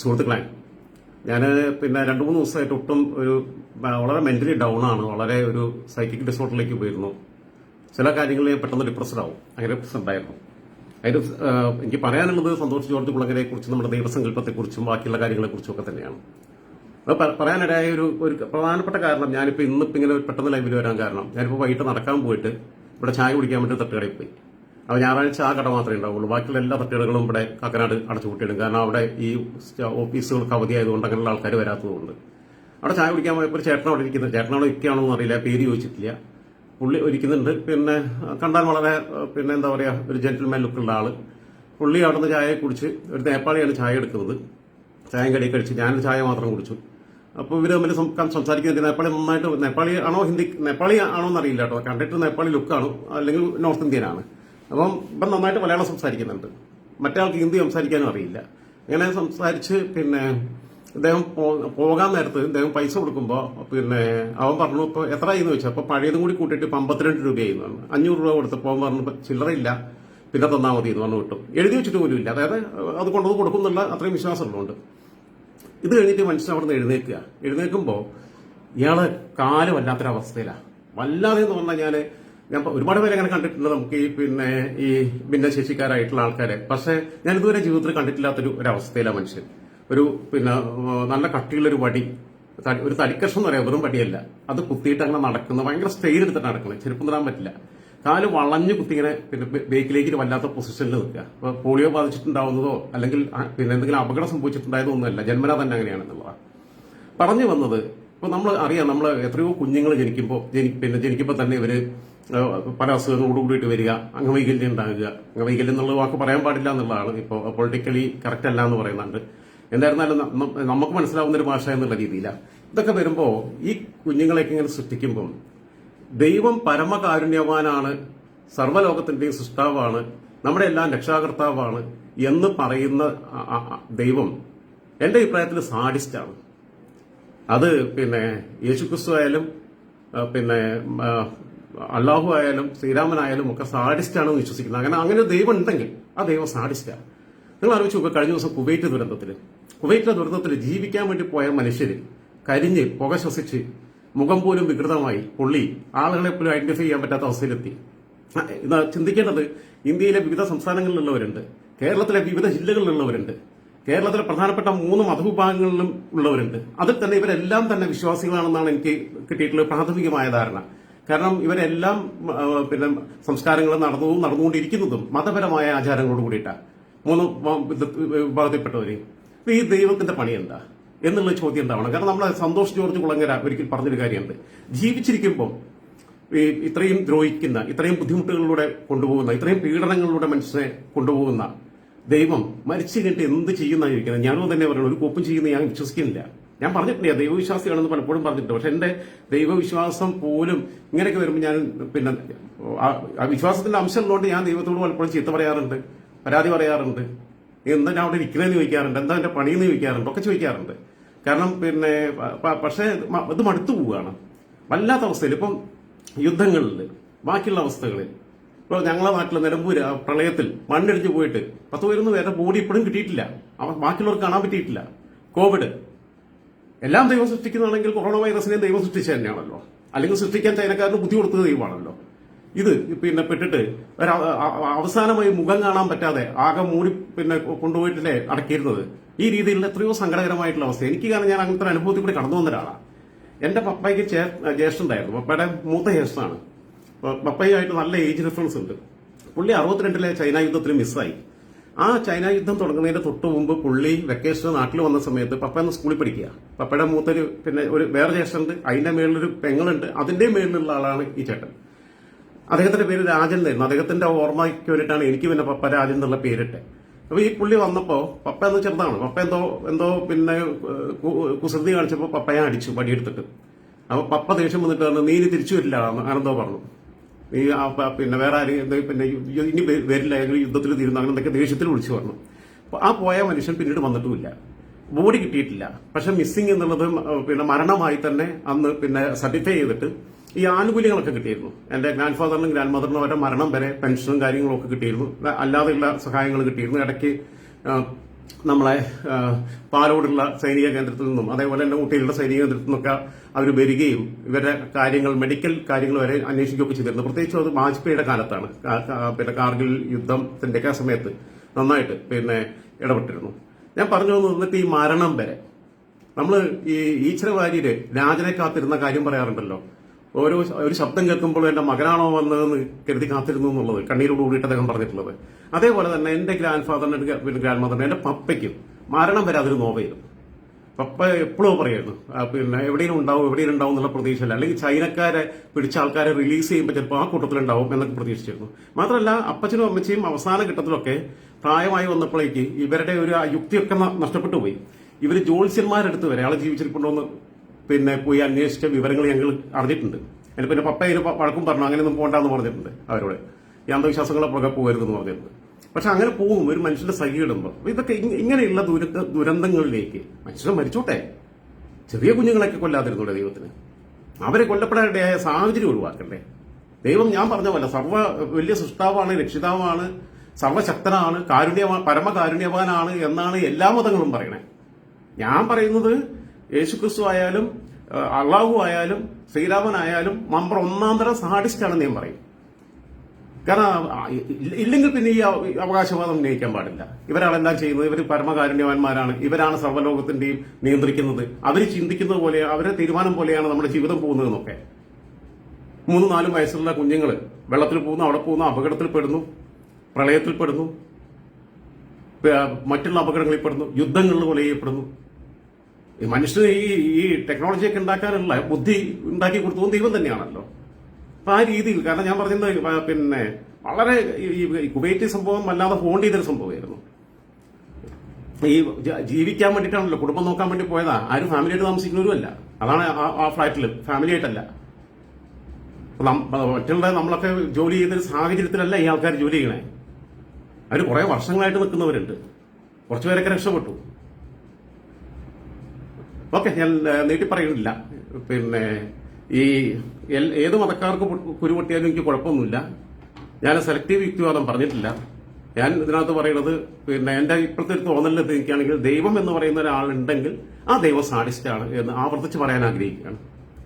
സുഹൃത്തുക്കളെ ഞാൻ പിന്നെ രണ്ട് മൂന്ന് ദിവസമായിട്ട് ഒട്ടും ഒരു വളരെ മെന്റലി ഡൗൺ ആണ്. വളരെ ഒരു സൈക്കിക് ഡിസോർഡറിലേക്ക് പോയിരുന്നു. ചില കാര്യങ്ങളിൽ പെട്ടെന്ന് ഡിപ്രസ്ഡ് ആവും. അങ്ങനെ ഉണ്ടായിരുന്നു. അതിന് എനിക്ക് പറയാനുള്ളത് സന്തോഷ് ജോർജ് കുളങ്ങരെ കുറിച്ചും നമ്മുടെ ദൈവസങ്കല്പത്തെക്കുറിച്ചും ബാക്കിയുള്ള കാര്യങ്ങളെക്കുറിച്ചും ഒക്കെ തന്നെയാണ്. പറയാനിടയായ ഒരു ഒരു പ്രധാനപ്പെട്ട കാരണം ഞാനിപ്പോൾ ഇന്നിപ്പോ ഇങ്ങനെ പെട്ടെന്ന് ലൈവിൽ വരാൻ കാരണം ഞാനിപ്പോൾ വൈകിട്ട് നടക്കാൻ പോയിട്ട് ഇവിടെ ചായ കുടിക്കാൻ വേണ്ടി തട്ടുകടയിൽ പോയി. അപ്പോൾ ഞായറാഴ്ച ആ കട മാത്രമേ ഉണ്ടാവുള്ളൂ. ബാക്കിയുള്ള എല്ലാ തട്ടുകടകളും ഇവിടെ കാക്കനാട് അടച്ചുപൂട്ടിയിടും കാരണം അവിടെ ഈ ഓഫീസുകൾക്ക് അവധിയായതുകൊണ്ട് അങ്ങനെയുള്ള ആൾക്കാർ വരാത്തതുകൊണ്ട്. അവിടെ ചായ കുടിക്കാൻ പോയപ്പോൾ ചേട്ടൻ അവിടെ ഇരിക്കുന്നത് ചേട്ടനോട് ഇരിക്കുകയാണോ എന്ന് അറിയില്ല. പേര് ചോദിച്ചിട്ടില്ല. പുള്ളി ഇരിക്കുന്നുണ്ട് പിന്നെ കണ്ടാൽ വളരെ പിന്നെ എന്താ പറയുക ഒരു ജെന്റിൽമാൻ ലുക്കുള്ള ആൾ. പുള്ളി അവിടെ നിന്ന് ചായ കുടിച്ച് ഒരു നേപ്പാളിയാണ് ചായ എടുക്കുന്നത്. ചായം കടി കഴിച്ച് ഞാൻ ചായ മാത്രം കുടിച്ചു. അപ്പോൾ ഇവർ തമ്മിൽ സംസാരിക്കുന്നുണ്ട്. നേപ്പാളി നന്നായിട്ട് നേപ്പാളി ആണോ ഹിന്ദി നേപ്പാളി ആണോ എന്നറിയില്ല കേട്ടോ. കണ്ടിട്ട് നേപ്പാളി ലുക്കാണ് അല്ലെങ്കിൽ നോർത്ത് ഇന്ത്യനാണ് അപ്പം ഇപ്പം നന്നായിട്ട് മലയാളം സംസാരിക്കുന്നുണ്ട്. മറ്റേ ആൾക്ക് ഹിന്ദി സംസാരിക്കാനും അറിയില്ല. അങ്ങനെ സംസാരിച്ച് പിന്നെ ഇദ്ദേഹം പോകാൻ നേരത്ത് ഇദ്ദേഹം പൈസ കൊടുക്കുമ്പോൾ പിന്നെ അവൻ പറഞ്ഞു ഇപ്പോൾ എത്ര ആയിന്ന് ചോദിച്ചു അപ്പോൾ പഴയതും കൂടി കൂട്ടിയിട്ട് ഇപ്പം അമ്പത്തിരണ്ട് രൂപയായി പറഞ്ഞു. അഞ്ഞൂറ് രൂപ കൊടുത്തപ്പോൾ അവൻ പറഞ്ഞു ചില്ലറയില്ല പിന്നെ തന്നാൽ മതി എന്ന് പറഞ്ഞു കിട്ടും എഴുതി വെച്ചിട്ട് പോലും ഇല്ല. അതായത് അത് കൊണ്ടത് കൊടുക്കുന്നുള്ള അത്രയും വിശ്വാസമുള്ളതുകൊണ്ട്. ഇത് കഴിഞ്ഞിട്ട് മനുഷ്യൻ അവിടെ നിന്ന് എഴുന്നേൽക്കുക. എഴുന്നേൽക്കുമ്പോൾ ഇയാൾ കാൽ വല്ലാത്തൊരവസ്ഥയിലാണ് വല്ലാതെ എന്ന് പറഞ്ഞാൽ ഞാൻ ഞാൻ ഒരുപാട് പേരെ അങ്ങനെ കണ്ടിട്ടുണ്ട് നമുക്ക് ഈ പിന്നെ ഈ ഭിന്നശേഷിക്കാരായിട്ടുള്ള ആൾക്കാരെ. പക്ഷെ ഞാൻ ഇതുവരെ ജീവിതത്തിൽ കണ്ടിട്ടില്ലാത്തൊരു ഒരു അവസ്ഥയിലാണ് മനുഷ്യൻ. ഒരു പിന്നെ നല്ല കട്ടിയുള്ളൊരു വടി ഒരു തടിക്കഷ്ണം എന്ന് പറയാം വെറും വടിയല്ല. അത് കുത്തിയിട്ട് അങ്ങനെ നടക്കുന്ന ഭയങ്കര സ്റ്റെയിൽ എടുത്തിട്ട് നടക്കുന്നത്. ചെരുപ്പം തരാൻ പറ്റില്ല. കാൽ വളഞ്ഞു കുത്തി ഇങ്ങനെ പിന്നെ ബേക്കിലേക്ക് വല്ലാത്ത പൊസിഷനിൽ നിൽക്കുക. അപ്പൊ പോളിയോ ബാധിച്ചിട്ടുണ്ടാവുന്നതോ അല്ലെങ്കിൽ പിന്നെ എന്തെങ്കിലും അപകടം സംഭവിച്ചിട്ടുണ്ടായതോ ഒന്നുമല്ല. ജന്മന തന്നെ അങ്ങനെയാണെന്നുള്ളതാണ് പറഞ്ഞു വന്നത് ഇപ്പൊ നമ്മൾ അറിയാം നമ്മൾ എത്രയോ കുഞ്ഞുങ്ങൾ ജനിക്കുമ്പോൾ പിന്നെ ജനിക്കുമ്പോൾ തന്നെ ഇവർ പല അസുഖങ്ങളോടുകൂടിയിട്ട് വരിക അംഗവൈകല്യം ഉണ്ടാകുക. അംഗവൈകല്യം എന്നുള്ള വാക്ക് പറയാൻ പാടില്ല എന്നുള്ളതാണ് ഇപ്പോൾ പൊളിറ്റിക്കലി കറക്റ്റ് അല്ല എന്ന് പറയുന്നുണ്ട്. എന്തായിരുന്നാലും നമുക്ക് മനസ്സിലാവുന്ന ഒരു ഭാഷ എന്നുള്ള രീതിയിലാണ് ഇതൊക്കെ വരുമ്പോൾ ഈ കുഞ്ഞുങ്ങളെയൊക്കെ ഇങ്ങനെ സൃഷ്ടിക്കുമ്പം ദൈവം പരമകാരുണ്യവാനാണ് സർവലോകത്തിന്റെയും സൃഷ്ടാവാണ് നമ്മുടെ എല്ലാം രക്ഷാകർത്താവാണ് എന്ന് പറയുന്ന ദൈവം എന്റെ അഭിപ്രായത്തിൽ സാഡിസ്റ്റാണ് അത് പിന്നെ യേശുക്രിസ്തു ആയാലും പിന്നെ അള്ളാഹു ആയാലും ശ്രീരാമനായാലും ഒക്കെ സാഡിസ്റ്റ് സാഡിസ്റ്റാണെന്ന് വിശ്വസിക്കുന്നത്. അങ്ങനെ അങ്ങനെ ദൈവം ഉണ്ടെങ്കിൽ ആ ദൈവം സാഡിസ്റ്റാണ് നിങ്ങൾ ആലോചിച്ച് നോക്കുക കഴിഞ്ഞ ദിവസം കുവൈറ്റ് ദുരന്തത്തിൽ. കുവൈറ്റിലെ ദുരന്തത്തിൽ ജീവിക്കാൻ വേണ്ടി പോയ മനുഷ്യർ കരിഞ്ഞ് പുക ശ്വസിച്ച് മുഖം പോലും വികൃതമായി പൊള്ളി ആളുകളെ പോലും ഐഡന്റിഫൈ ചെയ്യാൻ പറ്റാത്ത അവസ്ഥയിലെത്തി. ഇതാ ചിന്തിക്കേണ്ടത് ഇന്ത്യയിലെ വിവിധ സംസ്ഥാനങ്ങളിലുള്ളവരുണ്ട്. കേരളത്തിലെ വിവിധ ജില്ലകളിലുള്ളവരുണ്ട്. കേരളത്തിലെ പ്രധാനപ്പെട്ട മൂന്ന് മതവിഭാഗങ്ങളിലും ഉള്ളവരുണ്ട്. അതിൽ തന്നെ ഇവരെല്ലാം തന്നെ വിശ്വാസികളാണെന്നാണ് എനിക്ക് കിട്ടിയിട്ടുള്ള പ്രാഥമികമായ ധാരണ. കാരണം ഇവരെല്ലാം പിന്നെ സംസ്കാരങ്ങൾ നടന്നതും നടന്നുകൊണ്ടിരിക്കുന്നതും മതപരമായ ആചാരങ്ങളോട് കൂടിയിട്ടാണ് മൂന്ന് വിഭാഗത്തിൽപ്പെട്ടവരെയും. ഈ ദൈവത്തിന്റെ പണി എന്താ? എന്നുള്ള ചോദ്യം ഉണ്ടാവണം കാരണം നമ്മളെ സന്തോഷ് ജോർജ് കുളങ്ങര ഒരിക്കൽ പറഞ്ഞൊരു കാര്യമുണ്ട്. ജീവിച്ചിരിക്കുമ്പോൾ ഈ ഇത്രയും ദ്രോഹിക്കുന്ന ഇത്രയും ബുദ്ധിമുട്ടുകളിലൂടെ കൊണ്ടുപോകുന്ന ഇത്രയും പീഡനങ്ങളിലൂടെ മനസ്സിനെ കൊണ്ടുപോകുന്ന ദൈവം മരിച്ചു കഴിഞ്ഞിട്ട് എന്ത് ചെയ്യുന്നതായിരിക്കുന്നത് ഞാനും തന്നെ പറയുന്നത് ഒരു കോപ്പും ചെയ്യുന്ന ഞാൻ വിശ്വസിക്കുന്നില്ല. ഞാൻ പറഞ്ഞിട്ടില്ല ദൈവവിശ്വാസിയാണെന്ന് പലപ്പോഴും പറഞ്ഞിട്ടുണ്ട്. പക്ഷെ എന്റെ ദൈവവിശ്വാസം പോലും ഇങ്ങനെയൊക്കെ വരുമ്പോൾ ഞാൻ പിന്നെ ആ- വിശ്വാസത്തിന്റെ അംശം ഉള്ളതുകൊണ്ട് ഞാൻ ദൈവത്തോട് പലപ്പോഴും ചീത്ത പറയാറുണ്ട് പരാതി പറയാറുണ്ട്. എന്താ ഞാൻ അവിടെ ഇരിക്കണേന്ന് ചോദിക്കാറുണ്ട് എന്താ എന്റെ പണിയെന്ന് ചോദിക്കാറുണ്ട് ഒക്കെ ചോദിക്കാറുണ്ട്. കാരണം പിന്നെ പക്ഷേ ഇത് മടുത്തു പോവുകയാണ്. വല്ലാത്ത അവസ്ഥയിൽ ഇപ്പം യുദ്ധങ്ങളിൽ ബാക്കിയുള്ള അവസ്ഥകളിൽ. ഇപ്പോൾ ഞങ്ങളെ നാട്ടിൽ നിലമ്പൂര് പ്രളയത്തിൽ മണ്ണിടിഞ്ഞു പോയിട്ട് പത്ത് പതിനൊന്ന് പേരുടെ ബോഡി ഇപ്പോഴും കിട്ടിയിട്ടില്ല. ബാക്കിയുള്ളവർക്ക് കാണാൻ പറ്റിയിട്ടില്ല. കോവിഡ്. എല്ലാം ദൈവം സൃഷ്ടിക്കുന്നതാണെങ്കിൽ കൊറോണ വൈറസിനെ ദൈവം സൃഷ്ടിച്ച തന്നെയാണല്ലോ. അല്ലെങ്കിൽ സൃഷ്ടിക്കാൻ ചൈനക്കാരന് ബുദ്ധി കൊടുത്തത് ദൈവമാണല്ലോ. ഇത് പിന്നെ പെട്ടിട്ട് അവസാനമായി മുഖം കാണാൻ പറ്റാതെ ആകെ മൂടി പിന്നെ കൊണ്ടുപോയിട്ടില്ലേ അടക്കിയിരുന്നത്. ഈ രീതിയിൽ എത്രയോ സങ്കടകരമായിട്ടുള്ള അവസ്ഥ എനിക്ക് കാരണം ഞാൻ അങ്ങനത്തെ അനുഭവത്തിൽ കൂടി കടന്നു വന്ന ഒരാളാണ് എന്റെ പപ്പയ്ക്ക് ജ്യേഷ്ഠനുണ്ടായിരുന്നു. പപ്പയുടെ മൂത്ത ജ്യേഷ്ഠനാണ്. പ- പപ്പയുമായിട്ട് നല്ല ഏജ് ഡിഫറൻസ് ഉണ്ട്. പുള്ളി അറുപത്തിരണ്ടിലെ ചൈന യുദ്ധത്തിൽ മിസ്സായി ആ ചൈന യുദ്ധം തുടങ്ങുന്നതിന്റെ തൊട്ട് മുമ്പ് പുള്ളി വെക്കേഷൻ നാട്ടിൽ വന്ന സമയത്ത് പപ്പ എന്ന് സ്കൂളിൽ പഠിക്കുക. പപ്പയുടെ മൂത്തൊരു പിന്നെ ഒരു വേറെ ജ്യേഷ്ഠനുണ്ട്. അതിന്റെ മേളിലൊരു പെങ്ങളുണ്ട്. അതിന്റെ മേളിലുള്ള ആളാണ് ഈ ചേട്ടൻ. അദ്ദേഹത്തിന്റെ പേര് രാജൻ എന്നായിരുന്നു. അദ്ദേഹത്തിന്റെ ഓർമ്മയ്ക്ക് വേണ്ടിയിട്ടാണ് എനിക്ക് പിന്നെ പപ്പ രാജൻ എന്നുള്ള പേരിട്ടെ അപ്പൊ ഈ പുള്ളി വന്നപ്പോ പപ്പ എന്ന് ചെറുതാണ്. പപ്പ എന്തോ എന്തോ പിന്നെ കുസൃതി കാണിച്ചപ്പോ പപ്പയെ അടിച്ചു പടിയെടുത്തിട്ട്. അപ്പൊ പപ്പ ദേഷ്യം വന്നിട്ട് പറഞ്ഞു നീ ഇനി തിരിച്ചു വരില്ല ആനന്ദോ പറഞ്ഞു. പ- പിന്നെ വേറെ ആരെയും പിന്നെ ഇനി വരില്ല ഏതെങ്കിലും യുദ്ധത്തിൽ തീരുന്നു അങ്ങനെ എന്തൊക്കെ ദേഷ്യത്തിൽ വിളിച്ചു പറഞ്ഞു. ആ പോയ മനുഷ്യൻ പിന്നീട് വന്നിട്ടുമില്ല. ബോഡി കിട്ടിയിട്ടില്ല. പക്ഷെ മിസ്സിംഗ് എന്നുള്ളത് പിന്നെ മരണമായി തന്നെ അന്ന് പിന്നെ സർട്ടിഫൈ ചെയ്തിട്ട് ഈ ആനുകൂല്യങ്ങളൊക്കെ കിട്ടിയിരുന്നു. എന്റെ ഗ്രാൻഡ് ഫാദറിനും ഗ്രാൻഡ് മദറിനും അവരുടെ മരണം വരെ പെൻഷനും കാര്യങ്ങളും ഒക്കെ കിട്ടിയിരുന്നു. അല്ലാതെയുള്ള സഹായങ്ങൾ കിട്ടിയിരുന്നു. ഇടയ്ക്ക് നമ്മളെ പാലോടുള്ള സൈനിക കേന്ദ്രത്തിൽ നിന്നും അതേപോലെ തന്നെ ഊട്ടിയിലുള്ള സൈനിക കേന്ദ്രത്തിൽ നിന്നൊക്കെ അവർ വരികയും ഇവരുടെ കാര്യങ്ങൾ മെഡിക്കൽ കാര്യങ്ങൾ വരെ അന്വേഷിക്കുകയൊക്കെ ചെയ്തിരുന്നു. പ്രത്യേകിച്ചും അത് വാജ്പേയിയുടെ കാലത്താണ്. പിന്നെ കാർഗിൽ യുദ്ധത്തിന്റെ ഒക്കെ സമയത്ത് നന്നായിട്ട് പിന്നെ ഇടപെട്ടിരുന്നു. ഞാൻ പറഞ്ഞു വന്നിട്ട് ഈ മരണം വരെ. നമ്മൾ ഈ ഈശ്വരവാര്യര് രാജനെ കാത്തിരുന്ന കാര്യം പറയാറുണ്ടല്ലോ. ഓരോ ഒരു ശബ്ദം കേൾക്കുമ്പോൾ എന്റെ മകനാണോ വന്നതെന്ന് കരുതി കാത്തിരുന്നു എന്നുള്ളത് കണ്ണീരോട് കൂടിയിട്ട് അദ്ദേഹം പറഞ്ഞിട്ടുള്ളത്. അതേപോലെ തന്നെ എന്റെ ഗ്രാൻഡ് ഫാദറിന്റെ പിന്നെ ഗ്രാൻഡ് മദറിന്റെ എന്റെ പപ്പയ്ക്കും മരണം വരെ അതൊരു നോവയായിരുന്നു. പപ്പ എപ്പോഴും പറയായിരുന്നു പിന്നെ എവിടെയും ഉണ്ടാവും എവിടെയും ഉണ്ടാവും എന്നുള്ള പ്രതീക്ഷയില്ല. അല്ലെങ്കിൽ ചൈനക്കാരെ പിടിച്ച ആൾക്കാരെ റിലീസ് ചെയ്യുമ്പോൾ ചിലപ്പോൾ ആ കൂട്ടത്തിലുണ്ടാവും എന്നൊക്കെ പ്രതീക്ഷിച്ചിരുന്നു. മാത്രമല്ല അപ്പച്ചനും അമ്മച്ചിയും അവസാന ഘട്ടത്തിലൊക്കെ പ്രായമായി വന്നപ്പോഴേക്ക് ഇവരുടെ ഒരു യുക്തിയൊക്കെ നഷ്ടപ്പെട്ടു പോയി. ഇവർ ജോത്സ്യന്മാരെടുത്ത് വരെ ആളെ ജീവിച്ചിരിപ്പുണ്ടോ എന്ന് പിന്നെ പോയി അന്വേഷിച്ച വിവരങ്ങൾ ഞങ്ങൾ അറിഞ്ഞിട്ടുണ്ട്. അതിന് പിന്നെ പപ്പ ഇതിന് വഴക്കും പറഞ്ഞു അങ്ങനെയൊന്നും പോകണ്ടെന്ന് പറഞ്ഞിട്ടുണ്ട് അവരോട്. ഈ അന്ധവിശ്വാസങ്ങളെ പുറകെ പോകരുതെന്ന് പറഞ്ഞിട്ടുണ്ട്. പക്ഷെ അങ്ങനെ പോകും ഒരു മനുഷ്യന്റെ സഹി ഇടുമ്പോൾ ഇതൊക്കെ ഇങ്ങ- ഇങ്ങനെയുള്ള ദുര ദുരന്തങ്ങളിലേക്ക് മനുഷ്യനെ മരിച്ചോട്ടെ. ചെറിയ കുഞ്ഞുങ്ങളൊക്കെ കൊല്ലാതിരുന്നൂടെ ദൈവത്തിന്. അവരെ കൊല്ലപ്പെടാനിടയായ സാഹചര്യം ഒഴിവാക്കണ്ടേ. ദൈവം ഞാൻ പറഞ്ഞ പോലെ സർവ വലിയ സൃഷ്ടാവാണ് രക്ഷിതാവാണ് സർവശക്തനാണ് കാരുണ്യ പരമകാരുണ്യവാനാണ് എന്നാണ് എല്ലാ മതങ്ങളും പറയണേ. ഞാൻ പറയുന്നത് യേശുക്രിസ്തു ആയാലും അള്ളാഹു ആയാലും ശ്രീരാമനായാലും മമ്പർ ഒന്നാം തരം സഹാഡിസ്റ്റാണെന്ന് ഞാൻ പറയും. കാരണം ഇല്ലെങ്കിൽ പിന്നെ ഈ അവകാശവാദം ഉന്നയിക്കാൻ പാടില്ല. ഇവരാളെന്താ ചെയ്യുന്നത്? ഇവർ പരമകാരുണ്യവാന്മാരാണ്. ഇവരാണ് സർവലോകത്തിന്റെയും നിയന്ത്രിക്കുന്നത്. അവർ ചിന്തിക്കുന്നത് പോലെ അവരെ തീരുമാനം പോലെയാണ് നമ്മുടെ ജീവിതം പോകുന്നതെന്നൊക്കെ മൂന്നും നാലും വയസ്സുള്ള കുഞ്ഞുങ്ങൾ വെള്ളത്തിൽ പോകുന്നു അവിടെ പോകുന്നു അപകടത്തിൽ പെടുന്നു പ്രളയത്തിൽ പെടുന്നു മറ്റുള്ള അപകടങ്ങളിൽ പെടുന്നു യുദ്ധങ്ങളിൽ കൊല ചെയ്യപ്പെടുന്നു ഈ മനുഷ്യന് ഈ ഈ ടെക്നോളജിയൊക്കെ ഉണ്ടാക്കാനുള്ള ബുദ്ധി ഉണ്ടാക്കി കൊടുത്തതും ദൈവം തന്നെയാണല്ലോ. അപ്പൊ ആ രീതിയിൽ കാരണം ഞാൻ പറഞ്ഞത് പിന്നെ വളരെ ഈ കുവൈറ്റി സംഭവം അല്ലാതെ ഹോണ്ട് ചെയ്തൊരു സംഭവമായിരുന്നു. ഈ ജീവിക്കാൻ വേണ്ടിയിട്ടാണല്ലോ കുടുംബം നോക്കാൻ വേണ്ടി പോയതാ. ആരും ഫാമിലിയായിട്ട് താമസിക്കുന്നവരുമല്ല. അതാണ് ആ- ഫ്ലാറ്റിൽ ഫാമിലി ആയിട്ടല്ല മറ്റുള്ള നമ്മളൊക്കെ ജോലി ചെയ്തൊരു സാഹചര്യത്തിലല്ല ഈ ആൾക്കാർ ജോലി ചെയ്യണേ. അവർ കുറെ വർഷങ്ങളായിട്ട് നിൽക്കുന്നവരുണ്ട്. കുറച്ചുപേരൊക്കെ രക്ഷപ്പെട്ടു. ഓക്കെ ഞാൻ നീട്ടി പറയുന്നില്ല. പിന്നെ ഈ ഏത് മതക്കാർക്ക് കുരുപൊട്ടിയാലും എനിക്ക് കുഴപ്പമൊന്നുമില്ല. ഞാൻ സെലക്റ്റീവ് യുക്തിവാദം പറഞ്ഞിട്ടില്ല. ഞാൻ ഇതിനകത്ത് പറയുന്നത് പിന്നെ എന്റെ ഇപ്പോഴത്തെ ഒരു തോന്നലിൽ എനിക്കാണെങ്കിൽ ദൈവം എന്ന് പറയുന്ന ഒരാളുണ്ടെങ്കിൽ ആ ദൈവം സാഡിസ്റ്റാണ് എന്ന് ആവർത്തിച്ച് പറയാൻ ആഗ്രഹിക്കുകയാണ്.